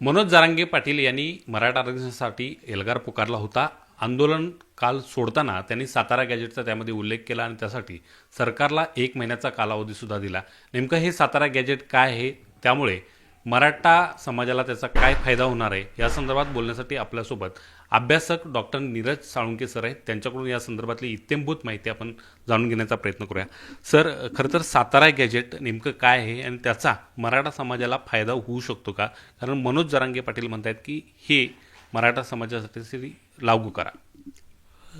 मनोज जारांगे पाटील यांनी मराठा आरक्षणासाठी एल्गार पुकारला होता. आंदोलन काल सोडताना त्यांनी सातारा गॅजेटचा त्यामध्ये उल्लेख केला आणि त्यासाठी सरकारला एक महिन्याचा कालावधीसुद्धा दिला. नेमकं हे सातारा गॅजेट काय आहे? त्यामुळे मराठा समाजाला त्याचा काय फायदा होणार आहे? या संदर्भात बोलण्यासाठी आपल्यासोबत अभ्यासक डॉक्टर नीरज साळुंके सर आहेत. त्यांच्याकडून या संदर्भातली इत्यंभूत माहिती आपण जाणून घेण्याचा प्रयत्न करूया. सर खरं तर सातारा गॅजेट नेमकं काय आहे आणि त्याचा मराठा समाजाला फायदा होऊ शकतो का? कारण मनोज जरांगे पाटील म्हणतात की हे मराठा समाजासाठी लागू करा.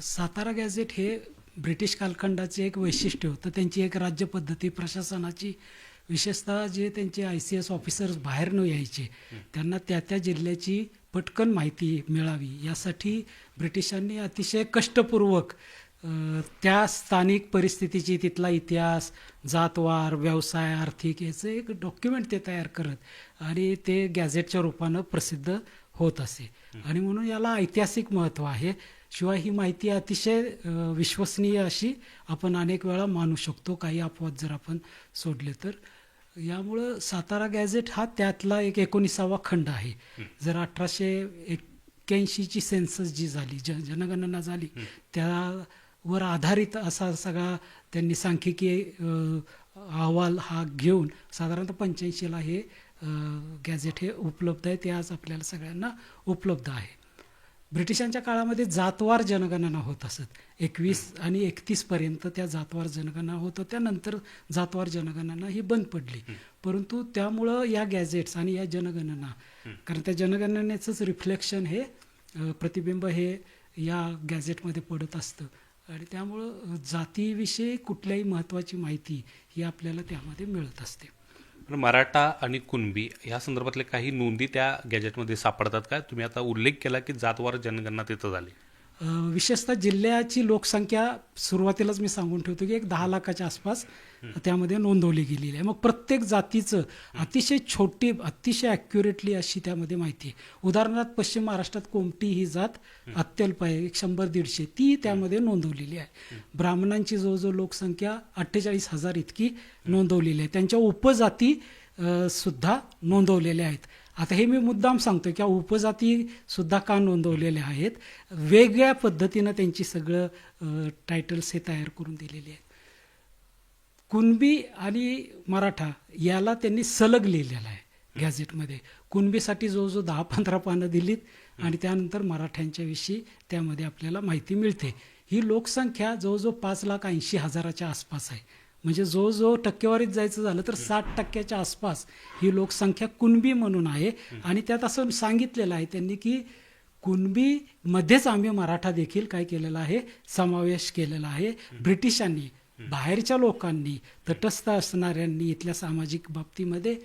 सातारा गॅझेट हे ब्रिटिश कालखंडाचे एक वैशिष्ट्य होतं. त्यांची एक राज्य पद्धती प्रशासनाची विशेषतः जे त्यांचे आय सी एस ऑफिसर्स बाहेरनं यायचे त्यांना त्या त्या जिल्ह्याची पटकन माहिती मिळावी. यासाठी ब्रिटिशांनी अतिशय कष्टपूर्वक त्या स्थानिक परिस्थितीची तिथला इतिहास जातवार व्यवसाय आर्थिक याचं एक डॉक्युमेंट ते तयार करत आणि ते गॅझेटच्या रूपानं प्रसिद्ध होत असे. आणि म्हणून याला ऐतिहासिक महत्त्व आहे. शिवाय ही माहिती अतिशय विश्वसनीय अशी आपण अनेक वेळा मानू शकतो. काही अपवाद जर आपण सोडले तर. यामुळं सातारा गॅझेट हा त्यातला एक एकोणीसावा खंड आहे. जर अठराशे एक्क्याऐंशीची सेन्सस जी झाली ज जनगणना झाली त्यावर आधारित असा सगळा त्यांनी सांख्यिकी अहवाल हा घेऊन साधारणतः पंच्याऐंशीला हे गॅझेट हे उपलब्ध आहे. ते आज आपल्याला सगळ्यांना उपलब्ध आहे. ब्रिटिशांच्या काळामध्ये जातवार जनगणना होत असत. एकवीस आणि एकतीस पर्यंत त्या जातवार जनगणना होत होत्या. नंतर जातवार जनगणना ही बंद पडली. परंतु त्यामुळं या गॅझेट्स आणि या जनगणना कारण त्या जनगणनेचंच रिफ्लेक्शन हे प्रतिबिंब हे या गॅझेटमध्ये पडत असतं. आणि त्यामुळं जातीविषयी कुठल्याही महत्त्वाची माहिती ही आपल्याला त्यामध्ये मिळत असते. मराठा आणि कुणबी या संदर्भातले काही नोंदी त्या गॅजेटमध्ये सापडतात का? तुम्ही आता उल्लेख केला की जातवार जनगणना तिथं झाली. विशेषतः जिल्ह्याची लोकसंख्या सुरुवातीलाच मी सांगून ठेवतो की एक दहा लाखाच्या आसपास त्यामध्ये नोंदवली गेलेली आहे. मग प्रत्येक जातीचं अतिशय छोटी अतिशय ॲक्युरेटली अशी त्यामध्ये माहिती आहे. उदाहरणार्थ पश्चिम महाराष्ट्रात कोमटी ही जात अत्यल्प आहे एक शंभर दीडशे ती त्यामध्ये नोंदवलेली आहे. ब्राह्मणांची जवळजवळ लोकसंख्या अठ्ठेचाळीस हजार इतकी नोंदवलेली आहे. त्यांच्या उपजाती सुद्धा नोंदवलेल्या आहेत. आता हे मी मुद्दाम सांगतो की उपजाती सुद्धा का नोंदवलेल्या आहेत? वेगळ्या पद्धतीनं त्यांची सगळं टायटल्स हे तयार करून दिलेली आहेत. कुणबी आणि मराठा याला त्यांनी सलग लिहिलेला आहे गॅझेटमध्ये. कुणबीसाठी जवळजवळ दहा पंधरा पानं दिलीत आणि त्यानंतर मराठ्यांच्याविषयी त्यामध्ये आपल्याला माहिती मिळते. ही लोकसंख्या जवळजवळ पाच लाख ऐंशी हजाराच्या आसपास आहे. म्हणजे जवळजवळ टक्केवारीत जायचं झालं तर साठ टक्क्याच्या आसपास ही लोकसंख्या कुणबी म्हणून आहे. आणि त्यात असं सांगितलेलं आहे त्यांनी की कुणबीमध्येच आम्ही मराठा देखील काय केलेला आहे? समावेश केलेला आहे. ब्रिटिशांनी बाहेरच्या लोकांनी तटस्थ असणाऱ्यांनी इथल्या सामाजिक बाबतीमध्ये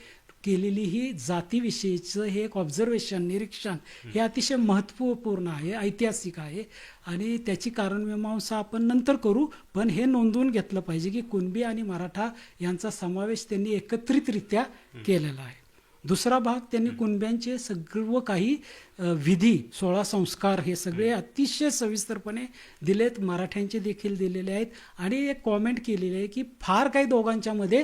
केलेली ही जातीविषयीचं हे एक ऑब्झर्वेशन निरीक्षण हे अतिशय महत्त्वपूर्ण आहे ऐतिहासिक आहे. आणि त्याची कारणमीमांसा आपण नंतर करू पण हे नोंदवून घेतलं पाहिजे की कुणबी आणि मराठा यांचा समावेश त्यांनी एकत्रितरित्या केलेला आहे. दुसरा भाग त्यांनी कुणब्यांचे सर्व काही विधी सोळा संस्कार हे सगळे अतिशय सविस्तरपणे दिलेत मराठ्यांचे देखील दिलेले आहेत. आणि एक कॉमेंट केलेली आहे की फार काही दोघांच्यामध्ये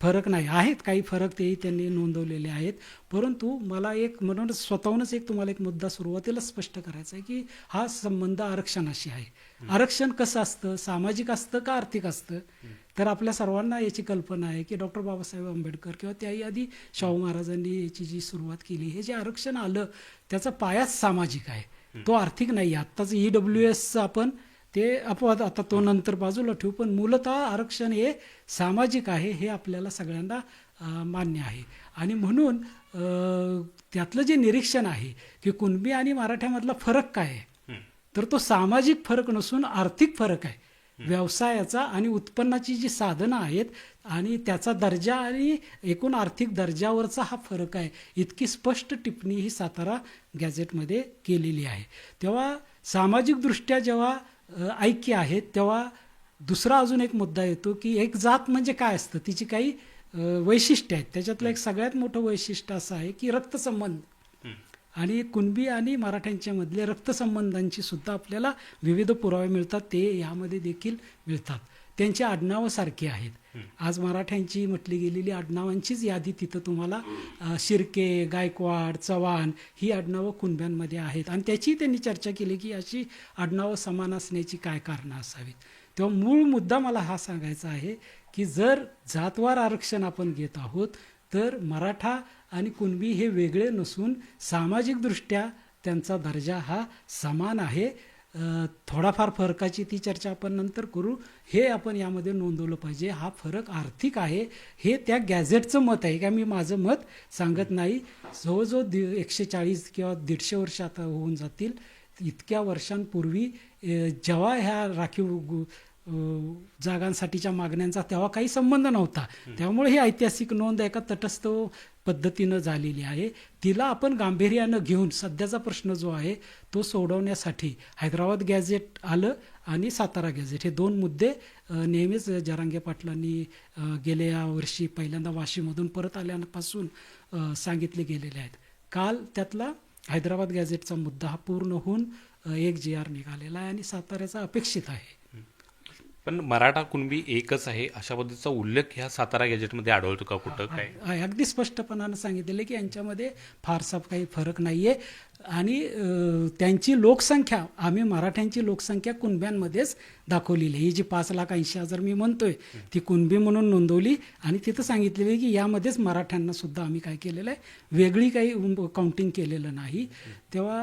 फरक नाही. आहेत काही फरक तेही त्यांनी नोंदवलेले आहेत. परंतु मला एक म्हणून स्वतःहूनच एक तुम्हाला एक मुद्दा सुरुवातीला स्पष्ट करायचा आहे की हा संबंध आरक्षणाशी आहे. आरक्षण कसं असतं? सामाजिक असतं का आर्थिक असतं? तर आपल्या सर्वांना याची कल्पना आहे की डॉक्टर बाबासाहेब आंबेडकर किंवा त्याही आधी शाहू महाराजांनी याची जी सुरुवात केली हे जे आरक्षण आलं त्याचा पायाच सामाजिक आहे. तो आर्थिक नाही आत्ताच ई डब्ल्यू एसचं आपण ते अपवाद आता तो नंतर बाजूला ठेवू पण मूलतः आरक्षण हे सामाजिक आहे हे आपल्याला सगळ्यांना मान्य आहे. आणि म्हणून त्यातलं जे निरीक्षण आहे की कुणबी आणि मराठ्यामधला फरक काय आहे? तर तो सामाजिक फरक नसून आर्थिक फरक आहे. व्यवसायाचा आणि उत्पन्नाची जी साधनं आहेत आणि त्याचा दर्जा आणि एकूण आर्थिक दर्जावरचा हा फरक आहे इतकी स्पष्ट टिप्पणी ही सातारा गॅझेटमध्ये केलेली आहे. तेव्हा सामाजिकदृष्ट्या जेव्हा ऐक्य आहेत तेव्हा दुसरा अजून एक मुद्दा येतो की एक जात म्हणजे काय असतं? तिची काही वैशिष्ट्य आहेत. त्याच्यातलं एक सगळ्यात मोठं वैशिष्ट्य असं आहे की रक्तसंबंध. आणि कुणबी आणि मराठ्यांच्या मधले रक्तसंबंधांची सुद्धा आपल्याला विविध पुरावे मिळतात. ते यामध्ये देखील मिळतात. त्यांची आडनावं सारखी आहेत. आज मराठ्यांची म्हटली गेलेली आडनावांचीच यादी तिथं तुम्हाला शिर्के गायकवाड चव्हाण ही आडनावं कुणब्यांमध्ये आहेत. आणि त्याची त्यांनी चर्चा केली की अशी आडनावं समान असण्याची काय कारणं असावीत. तेव्हा मूळ मुद्दा मला हा सांगायचा आहे की जर जातवार आरक्षण आपण घेत आहोत तर मराठा आणि कुणबी हे वेगळे नसून सामाजिकदृष्ट्या त्यांचा दर्जा हा समान आहे. थोडाफार फरकाची ती चर्चा आपण नंतर करू. हे आपण यामध्ये नोंदवलं पाहिजे. हा फरक आर्थिक आहे. हे त्या गॅझेटचं मत आहे. का मी माझं मत सांगत नाही. जवळजवळ दि एकशे चाळीस किंवा दीडशे वर्ष आता होऊन जातील. इतक्या वर्षांपूर्वी जेव्हा ह्या राखीव गु- जागांसाठीच्या मागण्यांचा तेव्हा काही संबंध नव्हता. त्यामुळे ही ऐतिहासिक नोंद एका तटस्थ पद्धतीनं झालेली आहे. तिला आपण गांभीर्यानं घेऊन सध्याचा प्रश्न जो आहे तो सोडवण्यासाठी हैदराबाद गॅझेट आलं आणि सातारा गॅझेट. हे दोन मुद्दे नेहमीच जरांगे पाटलांनी गेल्या वर्षी पहिल्यांदा वाशीमधून परत आल्यापासून सांगितले गेलेले आहेत. काल त्यातला हैदराबाद गॅझेटचा मुद्दा हा पूर्ण होऊन एक जी आर निघालेला आहे आणि साताऱ्याचा अपेक्षित आहे. पण मराठा कुणबी एकच आहे अशा पद्धतीचा उल्लेख ह्या सातारा गॅजेटमध्ये आढळतो का कुठं काय. अगदी स्पष्टपणानं सांगितलेलं की यांच्यामध्ये फारसा काही फरक नाहीये आणि त्यांची लोकसंख्या आम्ही मराठ्यांची लोकसंख्या कुणब्यांमध्येच दाखवलेली आहे. ही जी पाच लाख ऐंशी हजार मी म्हणतोय ती कुणबी म्हणून नोंदवली आणि तिथं सांगितलेली आहे की यामध्येच मराठ्यांना सुद्धा आम्ही काय केलेलं आहे. वेगळी काही काउंटिंग केलेलं नाही. तेव्हा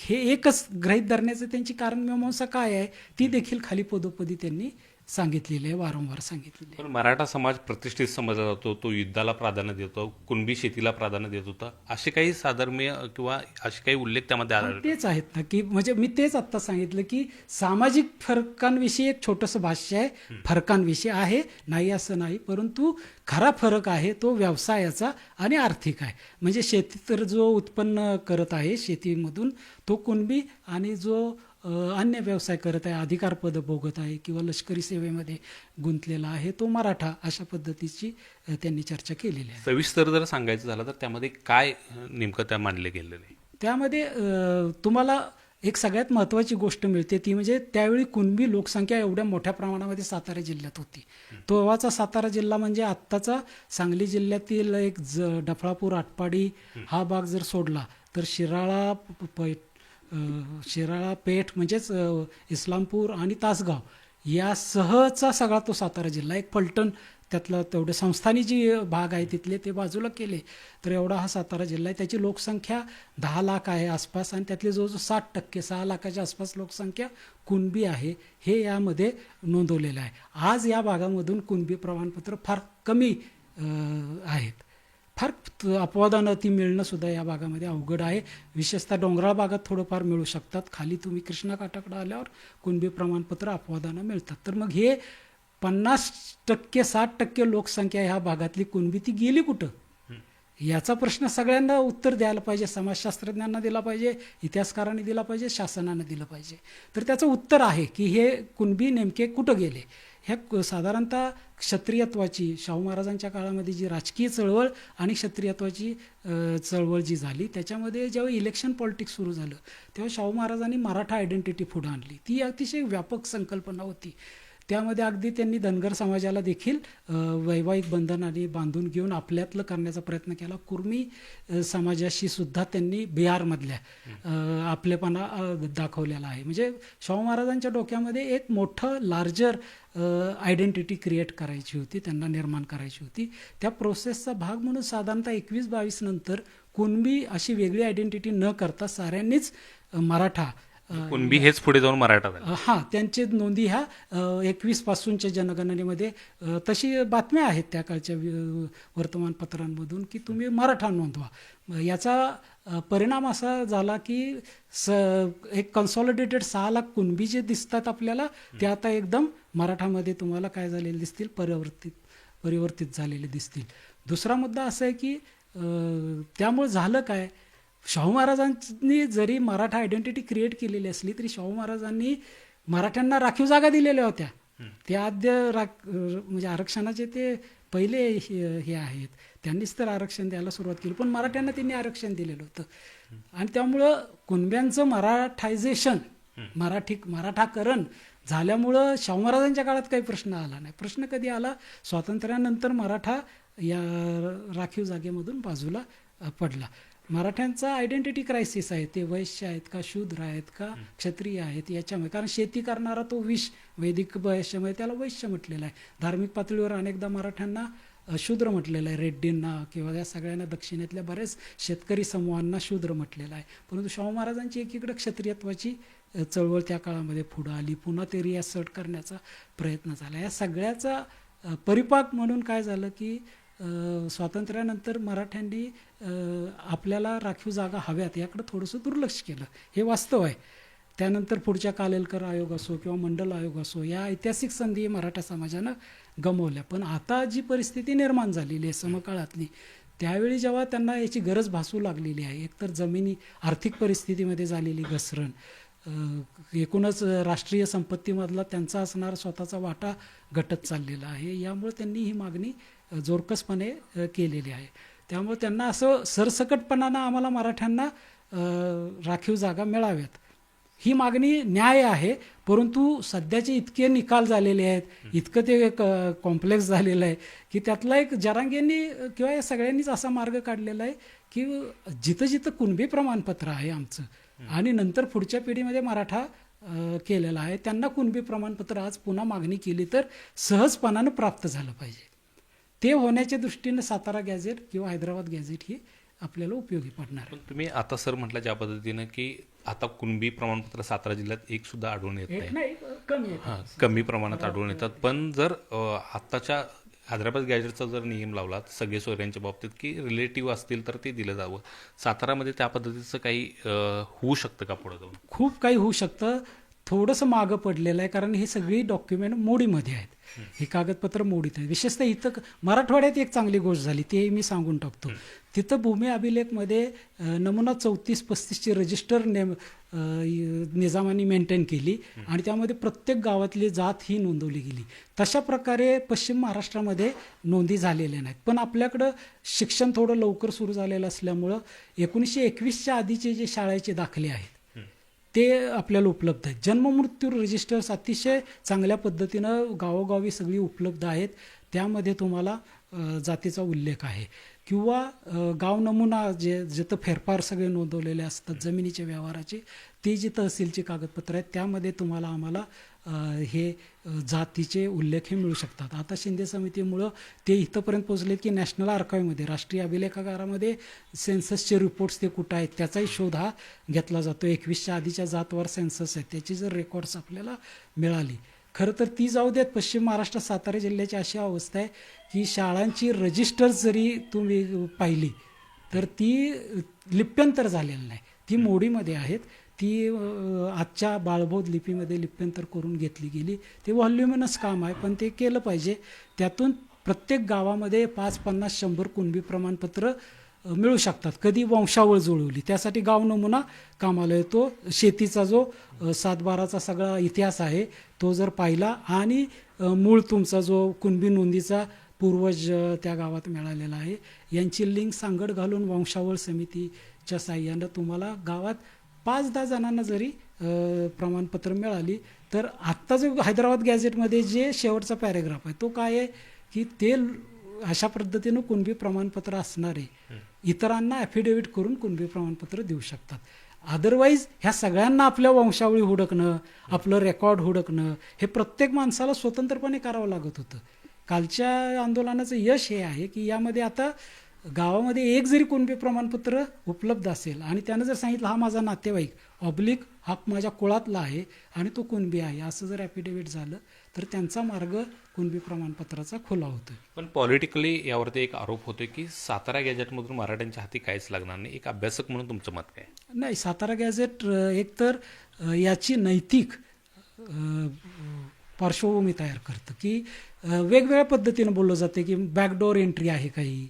हे एकच ग्रहित धरण्याचं त्यांची कारण मीमांसा काय आहे ती देखील खाली पदोपदी त्यांनी सांगितलेली आहे वारंवार सांगितलेली. पण मराठा समाज प्रतिष्ठित समजला जातो तो युद्धाला प्राधान्य देतो कुणबी शेतीला प्राधान्य देत होता. असे काही साधर्म्य किंवा असे काही उल्लेख त्यामध्ये आढळले तेच आहेत ना की म्हणजे मी तेच आत्ता सांगितलं की सामाजिक फरकांविषयी एक छोटंसं भाष्य आहे. फरकांविषयी आहे नाही असं नाही परंतु खरा फरक आहे तो व्यवसायाचा आणि आर्थिक आहे. म्हणजे शेती तर जो उत्पन्न करत आहे शेतीमधून तो कुणबी आणि जो अन्य व्यवसाय करत आहे अधिकार पद भोगत आहे किंवा लष्करी सेवेमध्ये गुंतलेला आहे तो मराठा अशा पद्धतीची त्यांनी चर्चा केलेली आहे. सविस्तर जर सांगायचं झालं तर त्यामध्ये काय नेमकं त्या मानले गेलेलं आहे? त्यामध्ये तुम्हाला एक सगळ्यात महत्त्वाची गोष्ट मिळते ती म्हणजे त्यावेळी कुणबी लोकसंख्या एवढ्या मोठ्या प्रमाणामध्ये सातारा जिल्ह्यात होती. तेव्हाचा सातारा जिल्हा म्हणजे आत्ताचा सांगली जिल्ह्यातील एक ज डफळापूर आटपाडी हा भाग जर सोडला तर शिराळा शिराळा पेठ म्हणजेच इस्लामपूर आणि तासगाव या सहचा सगळा तो सातारा जिल्हा एक फलटण त्यातलं तेवढे संस्थानी जी भाग आहे तिथले ते बाजूला केले. तर एवढा हा सातारा जिल्हा आहे. त्याची लोकसंख्या दहा लाख आहे आसपास आणि त्यातले जवळजवळ साठ टक्के सहा लाखाच्या आसपास लोकसंख्या कुणबी आहे हे यामध्ये नोंदवलेलं आहे. आज या भागामधून कुणबी प्रमाणपत्र फार कमी आहेत. फार अपवादानं ती मिळणं सुद्धा या भागामध्ये अवघड आहे. विशेषतः डोंगराळ भागात थोडंफार मिळू शकतात. खाली तुम्ही कृष्णाकाठाकडे आल्यावर कुणबी प्रमाणपत्र अपवादानं मिळतात. तर मग हे पन्नास टक्के साठ टक्के लोकसंख्या ह्या भागातली कुणबी ती गेली कुठं? याचा प्रश्न सगळ्यांना उत्तर द्यायला पाहिजे. समाजशास्त्रज्ञांना दिला पाहिजे. इतिहासकारांनी दिला पाहिजे. शासनानं दिलं पाहिजे. तर त्याचं उत्तर आहे की हे कुणबी नेमके कुठं गेले? ह्या साधारणतः क्षत्रियत्वाची शाहू महाराजांच्या काळामध्ये जी राजकीय चळवळ आणि क्षत्रियत्वाची चळवळ जी झाली त्याच्यामध्ये जेव्हा इलेक्शन पॉलिटिक्स सुरू झालं तेव्हा शाहू महाराजांनी मराठा आयडेंटिटी पुढे आणली. ती अतिशय व्यापक संकल्पना होती. त्यामध्ये अगदी त्यांनी धनगर समाजाला देखील वैवाहिक बंधनाने बांधून घेऊन आपल्यातलं करण्याचा प्रयत्न केला. कुर्मी समाजाशी सुद्धा त्यांनी बिहारमधल्या आपलेपणा दाखवलेला आहे. म्हणजे शाहू महाराजांच्या डोक्यामध्ये एक मोठं लार्जर आयडेंटिटी क्रिएट करायची होती त्यांना निर्माण करायची होती. त्या प्रोसेसचा भाग म्हणून साधारणतः एकवीस बावीस नंतर कुणबी अशी वेगळी आयडेंटिटी न करता साऱ्यांनीच मराठा कुणबी हेच पुढे जाऊन मराठा झाले. हां त्यांचे नोंदी ह्या एकवीस पासूनच्या जनगणनेमध्ये तशी बातम्या आहेत त्या काळच्या वर्तमानपत्रांमधून की तुम्ही मराठा नोंदवा. याचा परिणाम असा झाला की स एक कन्सॉलिडेटेड सहा लाख कुणबी जे दिसतात आपल्याला ते आता एकदम मराठामध्ये तुम्हाला काय झालेले दिसतील परिवर्तित परिवर्तित झालेले दिसतील. दुसरा मुद्दा असा आहे की त्यामुळे झालं काय? शाहू महाराजांनी जरी मराठा आयडेंटिटी क्रिएट केलेली असली तरी शाहू महाराजांनी मराठ्यांना राखीव जागा दिलेल्या होत्या. ते आद्य राख म्हणजे आरक्षणाचे ते पहिले हे आहेत. त्यांनीच तर आरक्षण द्यायला सुरुवात केली पण मराठ्यांना त्यांनी आरक्षण दिलेलं होतं. आणि त्यामुळं कुणब्यांचं मराठायझेशन मराठी मराठाकरण झाल्यामुळं शाहू महाराजांच्या काळात काही प्रश्न आला नाही. प्रश्न कधी आला? स्वातंत्र्यानंतर मराठा या राखीव जागेमधून बाजूला पडला. मराठ्यांचा आयडेंटिटी क्रायसिस आहे. ते वैश्य आहेत का शूद्र आहेत का क्षत्रिय आहेत याच्यामुळे. कारण शेती करणारा तो विष वैदिक वैश्यामध्ये त्याला वैश्य म्हटलेला आहे. धार्मिक पातळीवर अनेकदा मराठ्यांना शूद्र म्हटलेलं आहे. रेड्डींना किंवा या सगळ्यांना दक्षिणेतल्या बरेच शेतकरी समूहांना शूद्र म्हटलेलं आहे. परंतु शाहू महाराजांची एकीकडे क्षत्रियत्वाची चळवळ त्या काळामध्ये पुढं आली. पुन्हा ते रियासट करण्याचा प्रयत्न झाला. या सगळ्याचा परिपाक म्हणून काय झालं की स्वातंत्र्यानंतर मराठ्यांनी आपल्याला राखीव जागा हव्यात याकडे थोडंसं दुर्लक्ष केलं. हे वास्तव आहे. त्यानंतर पुढच्या कालेलकर आयोग असो किंवा मंडल आयोग असो या ऐतिहासिक संधी मराठा समाजानं गमवल्या. पण आता जी परिस्थिती निर्माण झालेली आहे समकाळातली त्यावेळी जेव्हा त्यांना याची गरज भासू लागलेली आहे एकतर जमिनी आर्थिक परिस्थितीमध्ये झालेली घसरण एकूणच राष्ट्रीय संपत्तीमधला त्यांचा असणारा स्वतःचा वाटा घटत चाललेला आहे यामुळे त्यांनी ही मागणी जोरकसपणे केलेली आहे. त्यामुळे त्यांना असं सरसकटपणानं आम्हाला मराठ्यांना राखीव जागा मिळाव्यात. ही मागणी न्याय आहे परंतु सध्याचे इतके निकाल झालेले आहेत इतकं ते कॉम्प्लेक्स झालेलं आहे की त्यातला एक जरांगेंनी किंवा या सगळ्यांनीच असा मार्ग काढलेला आहे की जिथं जिथं कुणबी प्रमाणपत्र आहे आमचं आणि नंतर पुढच्या पिढीमध्ये मराठा केलेला आहे त्यांना कुणबी प्रमाणपत्र आज पुन्हा मागणी केली तर सहजपणानं प्राप्त झालं पाहिजे. ते होण्याच्या दृष्टीनं सातारा गॅझेट किंवा हैदराबाद गॅझेट ही आपल्याला उपयोगी पडणार पण तुम्ही आता सर म्हटलं ज्या पद्धतीनं की आता कुणबी प्रमाणपत्र सातारा जिल्ह्यात एक सुद्धा आढळून येत नाही. कमी हां कमी प्रमाणात आढळून येतात. पण जर अ, आत्ताच्या हैदराबाद गॅजेटचा जर नियम लावला सगळे सोयऱ्यांच्या बाबतीत की रिलेटिव्ह असतील तर ते दिलं जावं. सातारामध्ये त्या पद्धतीचं काही होऊ शकतं का पुढे जाऊन? खूप काही होऊ शकतं. थोडंसं मागं पडलेलं आहे कारण ही सगळी डॉक्युमेंट मोडीमध्ये आहेत. ही कागदपत्र मोडीत आहेत. विशेषतः इथं मराठवाड्यात एक चांगली गोष्ट झाली ते मी सांगून टाकतो. तिथं भूमी अभिलेखमध्ये नमुना चौतीस पस्तीसची रजिस्टर नेम निजामाने मेंटेन केली आणि त्यामध्ये प्रत्येक गावातली जात ही नोंदवली गेली. तशा प्रकारे पश्चिम महाराष्ट्रामध्ये नोंदी झालेल्या नाहीत. पण आपल्याकडं शिक्षण थोडं लवकर सुरू झालेलं असल्यामुळं एकोणीसशे एकवीसच्या आधीचे जे शाळेचे दाखले आहेत ते आपल्याला उपलब्ध आहेत. जन्ममृत्यू रजिस्टर्स अतिशय चांगल्या पद्धतीनं गावोगावी सगळी उपलब्ध आहेत. त्यामध्ये तुम्हाला जातीचा उल्लेख आहे. किंवा गाव नमुना जे जिथं फेरफार सगळे नोंदवलेले असतात जमिनीच्या व्यवहाराचे ते जी तहसीलची कागदपत्र आहेत त्यामध्ये तुम्हाला आम्हाला हे जातीचे उल्लेख हे मिळू शकतात. आता शिंदे समितीमुळं ते इथंपर्यंत पोचलेत की नॅशनल आर्काईव्हमध्ये राष्ट्रीय अभिलेखागारामध्ये सेन्ससचे रिपोर्ट्स ते कुठं आहेत त्याचाही शोध हा घेतला जातो. एकवीसच्या आधीच्या जातवार सेन्सस आहेत त्याची जर रेकॉर्ड्स आपल्याला मिळाली. खरं तर ती जाऊ देत पश्चिम महाराष्ट्र सातारा जिल्ह्याची अशी अवस्था आहे की शाळांची रजिस्टर जरी तुम्ही पाहिली तर ती लिप्यंतर झालेलं नाही. ती मोडीमध्ये आहेत. ती आजच्या बाळबोध लिपीमध्ये लिप्यंतर करून घेतली गेली. ते व्हॉल्युमिनस काम आहे पण ते केलं पाहिजे. त्यातून प्रत्येक गावामध्ये पाच पन्नास शंभर कुणबी प्रमाणपत्र मिळू शकतात. कधी वंशावळ जुळवली. त्यासाठी गाव नमुना कामाला येतो. शेतीचा जो सातबाराचा सगळा इतिहास आहे तो जर पाहिला आणि मूळ तुमचा जो कुणबी नोंदीचा पूर्वज त्या गावात मिळालेला आहे यांची लिंक सांगड घालून वंशावळ समितीच्या साह्यानं तुम्हाला गावात पाच दहा जणांना जरी प्रमाणपत्र मिळाली तर आत्ता जो हैदराबाद गॅझेटमध्ये जे शेवटचा पॅरेग्राफ आहे तो काय आहे की ते अशा पद्धतीनं कुणबी प्रमाणपत्र असणारे इतरांना ॲफिडेव्हिट करून कुणबी प्रमाणपत्र देऊ शकतात. अदरवाईज ह्या सगळ्यांना आपल्या वंशावळी हुडकणं आपलं रेकॉर्ड हुडकणं हे प्रत्येक माणसाला स्वतंत्रपणे करावं लागत होतं. कालच्या आंदोलनाचं यश हे आहे की यामध्ये आता गावामध्ये एक जरी कुणबी प्रमाणपत्र उपलब्ध असेल आणि त्यानं जर सांगितलं हा माझा नातेवाईक ऑब्लिक हा माझ्या कुळातला आहे आणि तो कुणबी आहे असं जर ॲफिडेव्हिट झालं तर त्यांचा मार्ग कुणबी प्रमाणपत्राचा खुला होतो पण पॉलिटिकली यावरती एक आरोप होतोय की सातारा गॅजेटमधून मराठ्यांच्या हाती काहीच लागणार नाही. एक अभ्यासक म्हणून तुमचं मत काय? नाही सातारा गॅझेट अ, एकतर याची नैतिक पार्श्वभूमी तयार करतं की वेगवेगळ्या पद्धतीनं बोललं जाते की बॅकडोर एंट्री आहे काही.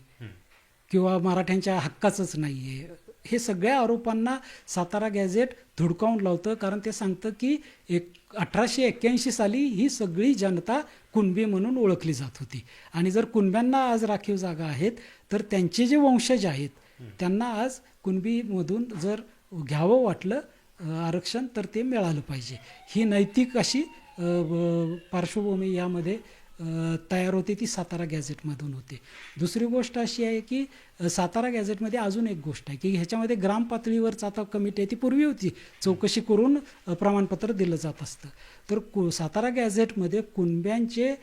किंवा मराठ्यांच्या हक्काचंच नाही आहे हे सगळ्या आरोपांना सातारा गॅझेट धुडकावून लावतं कारण ते सांगतं की एक अठराशे एक्क्याऐंशी साली ही सगळी जनता कुणबी म्हणून ओळखली जात होती. आणि जर कुणब्यांना आज राखीव जागा आहेत तर त्यांचे जे वंशज आहेत त्यांना आज कुणबीमधून जर घ्यावं वाटलं आरक्षण तर ते मिळालं पाहिजे. ही नैतिक अशी पार्श्वभूमी यामध्ये तयार होते ती सातारा गॅझेटमधून होते. दुसरी गोष्ट अशी आहे की सातारा गॅझेटमध्ये अजून एक गोष्ट आहे की ह्याच्यामध्ये ग्राम पातळीवरच आता कमिटी आहे ती पूर्वी होती. चौकशी करून प्रमाणपत्र दिलं जात असतं. तर कु सातारा गॅझेटमध्ये कुणब्यांचे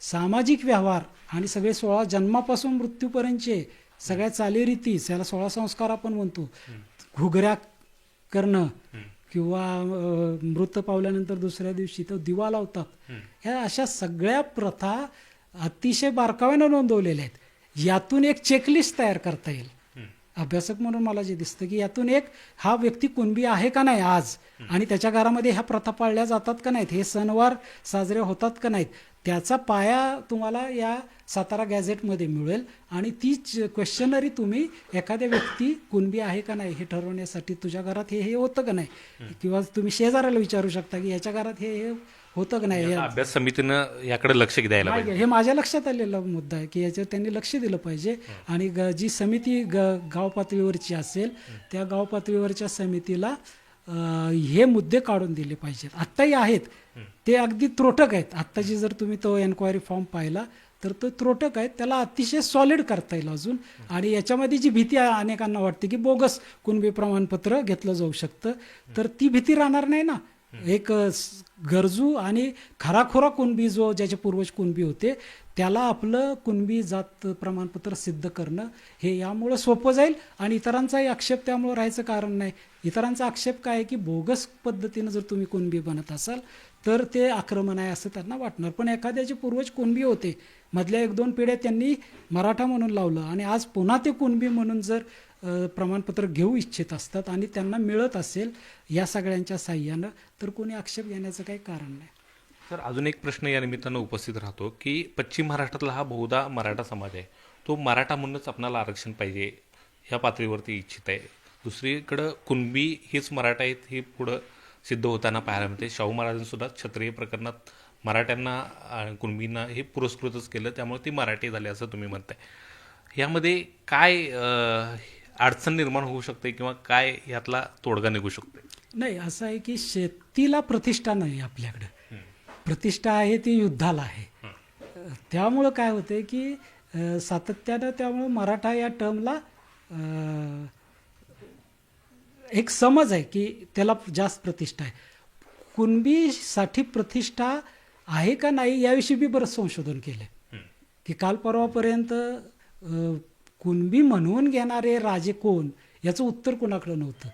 सामाजिक व्यवहार आणि सगळे सोळा जन्मापासून मृत्यूपर्यंतचे सगळ्या चालीरीती त्याला सोळा संस्कार आपण म्हणतो घुगऱ्या करणं किंवा मृत पावल्यानंतर दुसऱ्या दिवशी तो दिवा लावतात. ह्या अशा सगळ्या प्रथा अतिशय बारकाव्यानं नोंदवलेल्या आहेत. यातून एक चेकलिस्ट तयार करता येईल. अभ्यासक म्हणून मला जे दिसतं की यातून एक हा व्यक्ती कुणबी आहे का नाही आज? आणि त्याच्या घरामध्ये ह्या प्रथा पाळल्या जातात का नाहीत? हे सणवार साजरे होतात का नाहीत? त्याचा पाया तुम्हाला या सातारा गॅझेटमध्ये मिळेल आणि ती क्वेश्चनरी तुम्ही एखाद्या व्यक्ती कुणबी आहे का नाही हे ठरवण्यासाठी तुझ्या घरात हे हे होतं का नाही? किंवा तुम्ही शेजाऱ्याला विचारू शकता की याच्या घरात हे हे होतं का नाही? अभ्यास समितीनं याकडे लक्ष द्यायला पाहिजे. हे माझ्या लक्षात आलेला मुद्दा आहे की याच्यावर त्यांनी लक्ष दिलं पाहिजे. आणि जी समिती ग गाव पातळीवरची असेल त्या गाव पातळीवरच्या समितीला हे मुद्दे काढून दिले पाहिजेत. आत्ताही आहेत. ते अगदी त्रोटक आहेत. आत्ताची जर तुम्ही तो एन्क्वायरी फॉर्म पाहिला तर तो त्रोटक आहे त्याला अतिशय सॉलिड करता येईल अजून. आणि याच्यामध्ये जी भीती अनेकांना वाटते की बोगस कुणबी प्रमाणपत्र घेतलं जाऊ शकतं. तर ती भीती राहणार नाही ना. एक गरजू आणि खराखोरा कुणबी जो ज्याचे पूर्वज कुणबी होते त्याला आपलं कुणबी जात प्रमाणपत्र सिद्ध करणं हे यामुळं सोपं जाईल आणि इतरांचाही आक्षेप त्यामुळं राहायचं कारण नाही. इतरांचा आक्षेप काय आहे की बोगस पद्धतीनं जर तुम्ही कुणबी बनत असाल तर ते आक्रमण आहे असं त्यांना वाटणार. पण एखाद्याचे पूर्वज कुणबी होते मधल्या एक दोन पिढ्या त्यांनी मराठा म्हणून लावलं आणि आज पुन्हा ते कुणबी म्हणून जर प्रमाणपत्र घेऊ इच्छित असतात आणि त्यांना मिळत असेल या सगळ्यांच्या साह्यानं तर कोणी आक्षेप घेण्याचं काही कारण नाही. सर अजून एक प्रश्न या निमित्तानं उपस्थित राहतो की पश्चिम महाराष्ट्रातला हा बहुधा मराठा समाज आहे. तो मराठा म्हणूनच आपणाला आरक्षण पाहिजे ह्या पातळीवरती इच्छित आहे. दुसरीकडं कुणबी हेच मराठा आहेत हे पुढं सिद्ध होताना पाहायला मिळते. शाहू महाराजांसुद्धा क्षत्रिय प्रकरणात मराठ्यांना कुणबींना हे पुरस्कृतच केलं त्यामुळे ती मराठी झाले असं तुम्ही म्हणताय. यामध्ये काय अडचण निर्माण होऊ शकते किंवा काय यातला तोडगा निघू शकते? नाही असं आहे की शेतीला प्रतिष्ठा नाही आपल्याकडं. प्रतिष्ठा आहे ती युद्धाला आहे. त्यामुळं काय होते की सातत्यानं त्यामुळं मराठा या टर्मला एक समज आहे की त्याला जास्त प्रतिष्ठा आहे. कुणबीसाठी प्रतिष्ठा आहे का नाही याविषयी मी बरंच संशोधन केलं की काल परवापर्यंत कुणबी म्हणून घेणारे राजे कोण? याचं उत्तर कोणाकडं नव्हतं.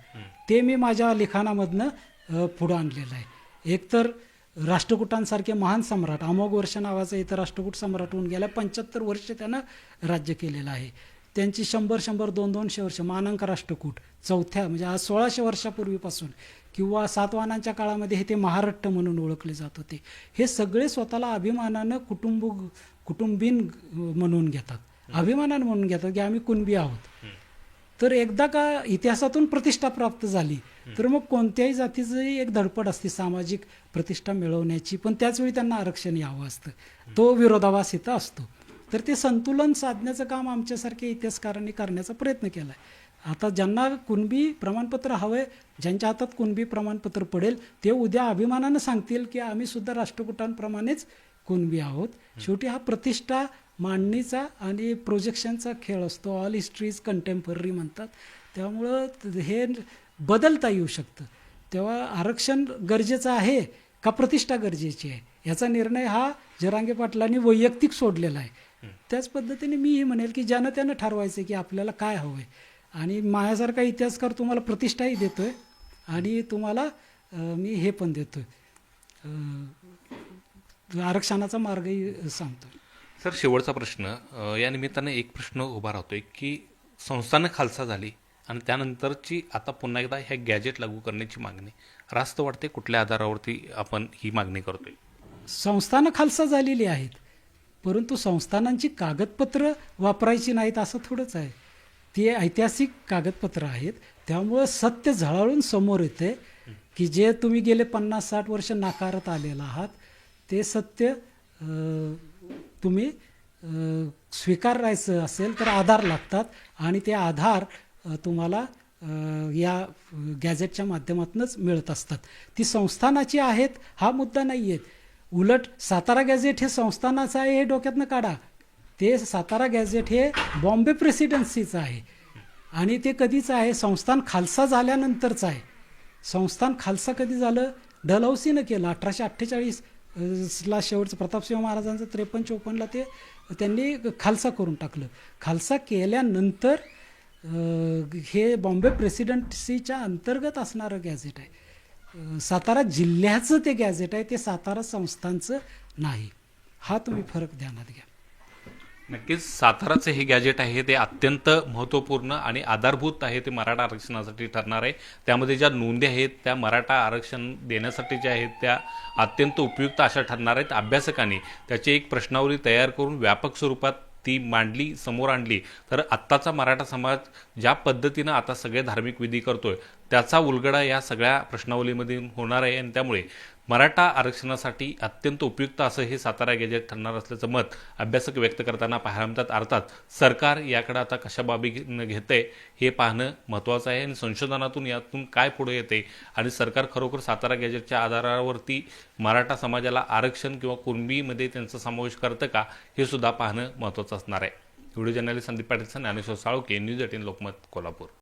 ते मी माझ्या लिखाणामधनं पुढं आणलेलं आहे. एकतर राष्ट्रकुटांसारखे महान सम्राट अमोघ वर्ष नावाचा इथं राष्ट्रकूट सम्राट होऊन गेला पंच्याहत्तर वर्ष त्यानं राज्य केलेलं आहे. त्यांची शंभर शंभर दोन दोनशे वर्ष मानांक राष्ट्रकूट चौथ्या म्हणजे आज सोळाशे वर्षापूर्वीपासून किंवा सातवाहनांच्या काळामध्ये हे ते महारट्ट म्हणून ओळखले जात होते. हे सगळे स्वतःला अभिमानानं कुटुंब कुटुंबीन म्हणून घेतात. अभिमानानं म्हणून घेतात की आम्ही कुणबी आहोत. तर एकदा का इतिहासातून प्रतिष्ठा प्राप्त झाली तर मग कोणत्याही जातीची एक धडपड असते सामाजिक प्रतिष्ठा मिळवण्याची. पण त्याचवेळी त्यांना आरक्षण यावं असतं. तो विरोधाभास इथं असतो. तर ते संतुलन साधण्याचं काम आमच्यासारख्या इतिहासकारांनी करण्याचा प्रयत्न केला आहे आता ज्यांना कुणबी प्रमाणपत्र हवंय ज्यांच्या हातात कुणबी प्रमाणपत्र पडेल ते उद्या अभिमानानं सांगतील की आम्ही सुद्धा राष्ट्रकुटांप्रमाणेच कुणबी आहोत. शेवटी हा प्रतिष्ठा मांडणीचा आणि प्रोजेक्शनचा खेळ असतो. ऑल हिस्ट्री इज कंटेम्पररी म्हणतात. त्यामुळं हे बदलता येऊ शकतं. तेव्हा आरक्षण गरजेचं आहे का प्रतिष्ठा गरजेची आहे? याचा निर्णय हा जरांगे पाटलांनी वैयक्तिक सोडलेला आहे. त्याच पद्धतीने मीही म्हणेल की ज्यानं त्यानं ठरवायचं की आपल्याला काय हवं आहे आणि माझ्यासारखा इतिहासकार तुम्हाला प्रतिष्ठाही देतोय आणि तुम्हाला मी हे पण देतोय. अं, आरक्षणाचा मार्गही सांगतोय. सर शेवटचा प्रश्न या निमित्ताने एक प्रश्न उभा राहतोय की संस्थानं खालसा झाली आणि त्यानंतरची आता पुन्हा एकदा ह्या गॅजेट लागू करण्याची मागणी रास्त वाटते कुठल्या आधारावरती आपण ही मागणी करतोय? संस्थानं खालसा झालेली आहेत परंतु संस्थानांची कागदपत्र वापरायची नाहीत असं थोडंच आहे. ती ऐतिहासिक कागदपत्र आहेत त्यामुळं सत्य झळाळून समोर येते की जे तुम्ही गेले पन्नास साठ वर्ष नाकारत आलेला आहात ते सत्य तुम्ही स्वीकारायचं असेल तर आधार लागतात आणि ते आधार तुम्हाला या गॅझेटच्या माध्यमातूनच मिळत असतात. ती संस्थानाची आहेत हा मुद्दा नाही आहेत उलट सातारा गॅझेट हे संस्थानाचं आहे हे डोक्यातनं काढा. ते सातारा गॅझेट हे बॉम्बे प्रेसिडेन्सीचं आहे. आणि ते कधीचं आहे संस्थान खालसा झाल्यानंतरचं आहे. संस्थान खालसा कधी झालं? डलहौसीनं केलं अठराशे अठ्ठेचाळीस ला शेवटचं प्रतापसिंह महाराजांचं त्रेपन्न चोपन्नला ते त्यांनी खालसा करून टाकलं. खालसा केल्यानंतर हे बॉम्बे प्रेसिडेन्सीच्या अंतर्गत असणारं गॅझेट आहे. सातारा जिल्ह्याचं ते गॅझेट आहे ते सातारा संस्थांचं नाही. हा तुम्ही फरक ध्यानात घ्या. नक्कीच साताराचं हे गॅजेट आहे ते अत्यंत महत्त्वपूर्ण आणि आधारभूत आहे ते मराठा आरक्षणासाठी ठरणार आहे. त्यामध्ये ज्या नोंदी आहेत त्या मराठा आरक्षण देण्यासाठी ज्या आहेत त्या अत्यंत उपयुक्त अशा ठरणार आहेत. अभ्यासकांनी त्याची एक प्रश्नावली तयार करून व्यापक स्वरूपात ती मांडली समोर आणली. तर आत्ताचा मराठा समाज ज्या पद्धतीनं आता सगळे धार्मिक विधी करतोय त्याचा उलगडा या सगळ्या प्रश्नावलीमध्ये होणार आहे आणि त्यामुळे मराठा आरक्षणासाठी अत्यंत उपयुक्त असं हे सातारा गॅजेट ठरणार असल्याचं मत अभ्यासक व्यक्त करताना पाहायला मिळतात. अर्थात सरकार याकडे आता कशा बाबी घेते हे पाहणं महत्त्वाचं आहे आणि संशोधनातून यातून काय पुढे येते आणि सरकार खरोखर सातारा गॅजेटच्या आधारावरती मराठा समाजाला आरक्षण किंवा कुणबीमध्ये त्यांचा समावेश करतं का हे सुद्धा पाहणं महत्त्वाचं असणार आहे. Video journalist Sandeep Patil Dnyaneshwar Saluke news eighteen Lokmat Kolhapur.